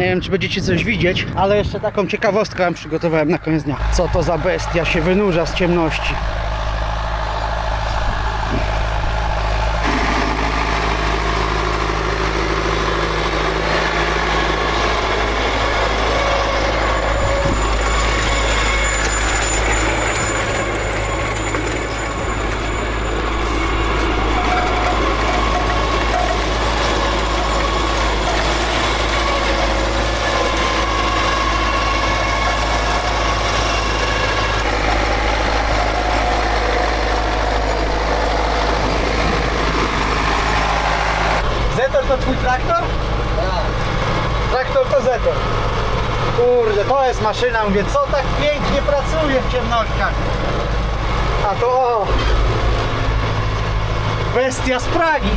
Nie wiem, czy będziecie coś widzieć, ale jeszcze taką ciekawostkę przygotowałem na koniec dnia. Co to za bestia się wynurza z ciemności. Zetor to twój traktor? Tak. Traktor to Zetor. Kurde, to jest maszyna, mówię, co tak pięknie pracuje w ciemnościach. A to o, bestia z Pragi.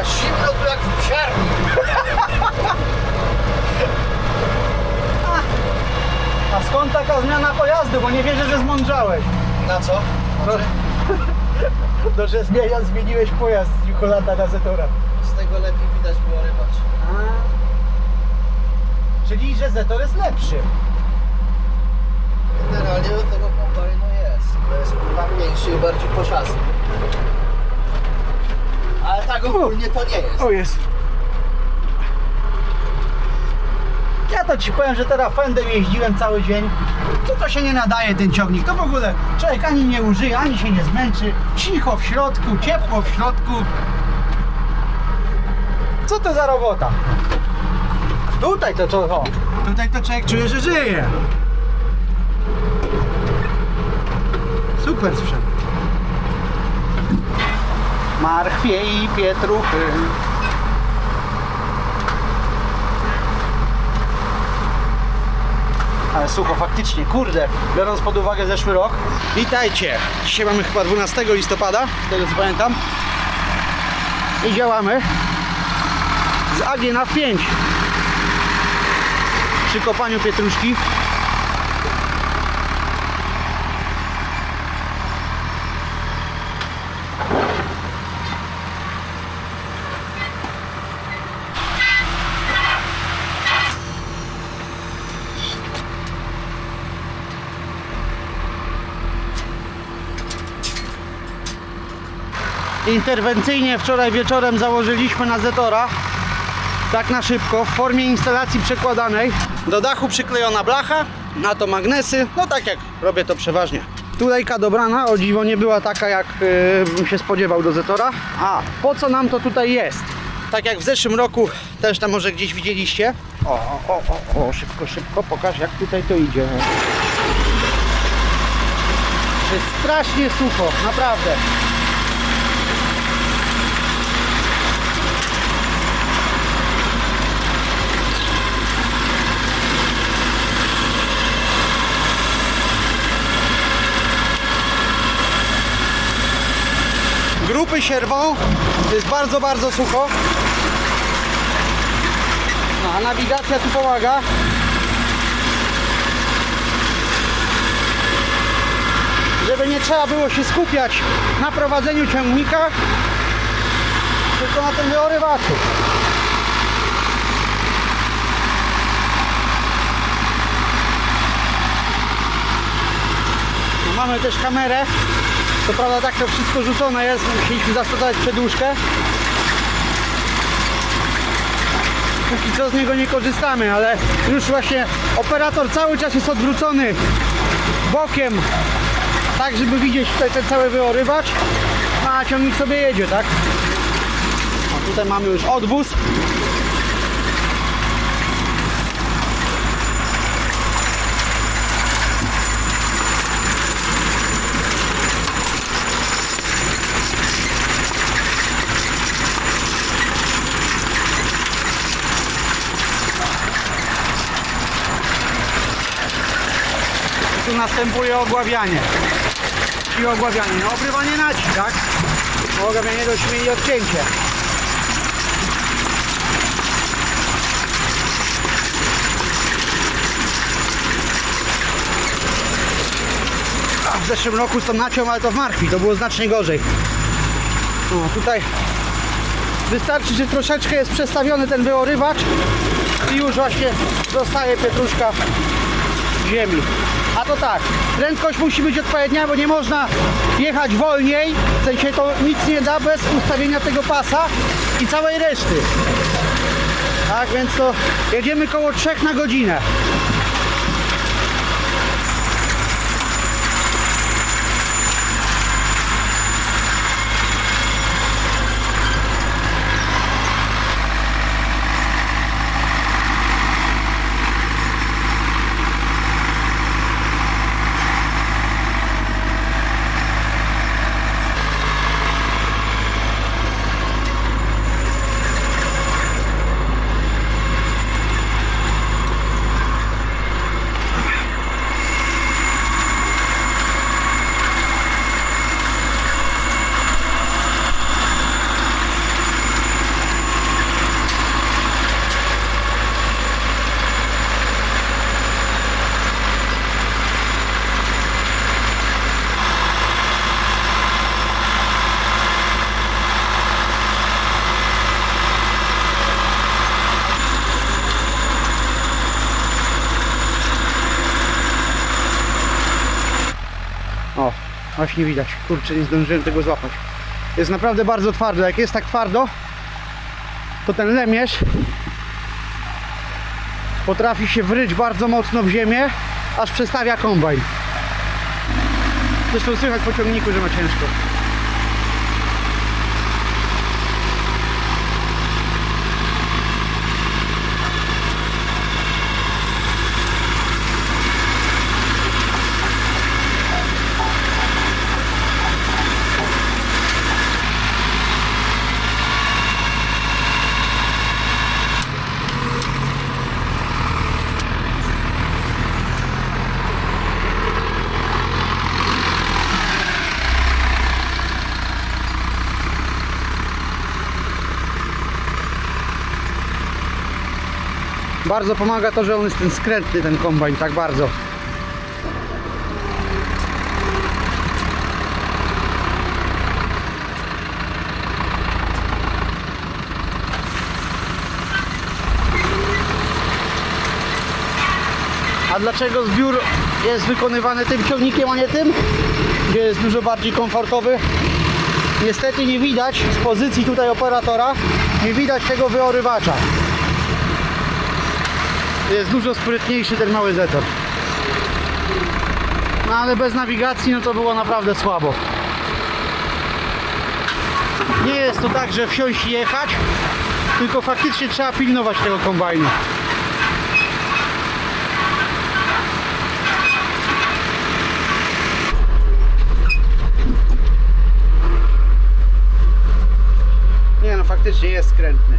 A zimno tu jak w psiarni. A skąd taka zmiana pojazdu? Bo nie wierzę, że zmądrzałeś. Na co? No, no że zmienia, zmieniłeś pojazd z Hollanda na Zetora. Z tego lepiej widać było rybacz. Czyli, że Zetor jest lepszy. Generalnie do tego kombajnu jest. To jest kurwa mniejszy i bardziej poszasty. Ale tak ogólnie to nie jest. O jest. Ja to ci powiem, że teraz Fendem jeździłem cały dzień. To się nie nadaje ten ciągnik. To w ogóle człowiek ani nie użyje, ani się nie zmęczy. Cicho w środku, ciepło w środku. Co to za robota? Tutaj to to, o. Tutaj to człowiek czuje, że żyje. Super sprzęt. Marchwie i pietruchy. Ale sucho, faktycznie, kurde, biorąc pod uwagę zeszły rok. Witajcie! Dzisiaj mamy chyba 12 listopada, z tego co pamiętam. I działamy z AG na 5 przy kopaniu pietruszki. Interwencyjnie wczoraj wieczorem założyliśmy na Zetora tak na szybko, w formie instalacji przekładanej. Do dachu przyklejona blacha, na to magnesy, no tak jak robię to przeważnie. Tulejka dobrana, o dziwo nie była taka jak yy, bym się spodziewał do Zetora. A, po co nam to tutaj jest? Tak jak w zeszłym roku, też tam może gdzieś widzieliście. O, o, o, o, szybko, szybko, pokaż jak tutaj to idzie. Jest strasznie sucho, naprawdę. Grupy się rwą, jest bardzo, bardzo sucho. No, a nawigacja tu pomaga. Żeby nie trzeba było się skupiać na prowadzeniu ciągnika, tylko na tym wyorywaczu. No, mamy też kamerę. Co prawda tak to wszystko rzucone jest, musieliśmy zastosować przedłużkę. Póki co z niego nie korzystamy, ale już właśnie operator cały czas jest odwrócony bokiem, tak żeby widzieć tutaj ten cały wyorywacz, No, a ciągnik sobie jedzie, tak? O, tutaj mamy już odwóz. Następuje ogławianie. I ogławianie. No obrywanie naci, tak? Ogławianie to śmieli odcięcie. A w zeszłym roku z tą nacią, ale to w marchwi, to było znacznie gorzej. O, tutaj Wystarczy, że troszeczkę jest przestawiony ten wyorywacz i już właśnie zostaje pietruszka ziemi. A to tak, prędkość musi być odpowiednia, bo nie można jechać wolniej, w sensie to nic nie da bez ustawienia tego pasa i całej reszty. Tak, więc to jedziemy koło 3 na godzinę. O, właśnie widać. Kurczę, nie zdążyłem tego złapać. Jest naprawdę bardzo twardo. Jak jest tak twardo, to ten lemierz potrafi się wryć bardzo mocno w ziemię, aż przestawia kombajn. Zresztą słychać po ciągniku, że ma ciężko. Bardzo pomaga to, że on jest ten skrętny, ten kombajn, tak bardzo. A dlaczego zbiór jest wykonywany tym ciągnikiem, a nie tym? Gdzie jest dużo bardziej komfortowy? Niestety nie widać z pozycji tutaj operatora, nie widać tego wyorywacza. Jest dużo sprytniejszy ten mały Zetor. No ale bez nawigacji no to było naprawdę słabo. Nie jest to tak, że wsiąść i jechać, tylko faktycznie trzeba pilnować tego kombajnu. Nie no, faktycznie jest skrętny.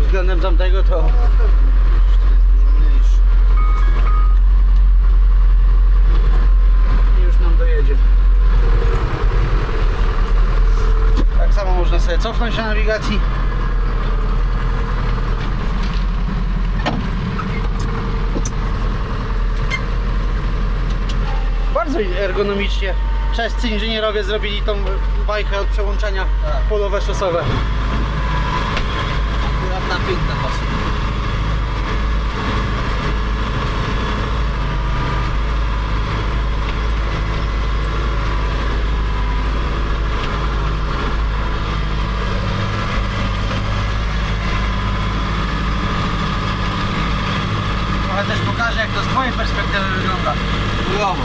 Względem tamtego to... mniejszy. już nam dojedzie. Tak samo można sobie cofnąć na nawigacji. Bardzo ergonomicznie czescy inżynierowie zrobili tą bajkę od przełączania Tak. polowe szosowe. Akurat na piękna pasuje. Trochę też pokażę jak to z twojej perspektywy wygląda. Chujowo.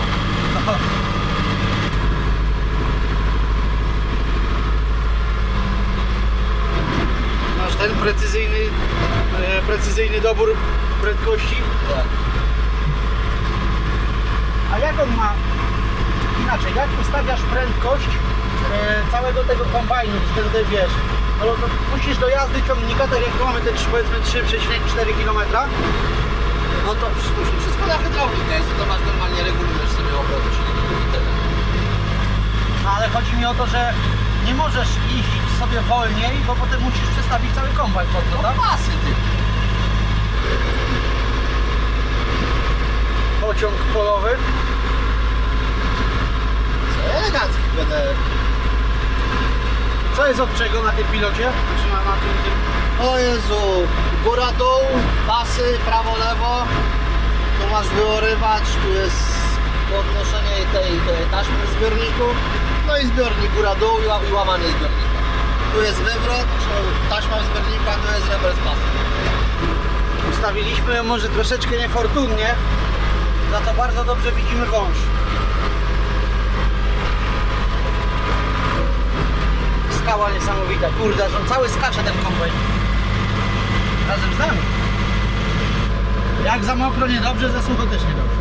Masz ten precyzyjny, e, precyzyjny dobór prędkości. Tak. A jak on ma inaczej, jak ustawiasz prędkość e, całego tego kombajnu, wtedy wiesz, no to musisz do jazdy ciągnika, tak jak mamy te trzy- powiedzmy 3,4 km, No to wszystko na hydraulikę jest, to masz normalnie regulujesz sobie obroty silników i tyle. ale chodzi mi o to, że nie możesz jeździć sobie wolniej, bo potem musisz przestawić cały kombajn pod to, No tak? pasy ty. Pociąg polowy. Co elegancki będę. Co jest od czego na tym pilocie? Znaczy na, tym... O Jezu, góra dół, pasy, prawo, lewo. Tu masz wyłorywacz, tu jest podnoszenie tej, tej taśmy w zbiorniku. No i zbiornik góra dół i ła- i łamanie zbiornika. Tu jest wywrot, taśma w zbiorniku, a tu jest rewers pasy. Ustawiliśmy ją może troszeczkę niefortunnie, za to bardzo dobrze widzimy wąż. Skała niesamowita, kurde, że on cały skacze ten kombajn. Razem z nami. Jak za mokro niedobrze, za sucho też niedobrze.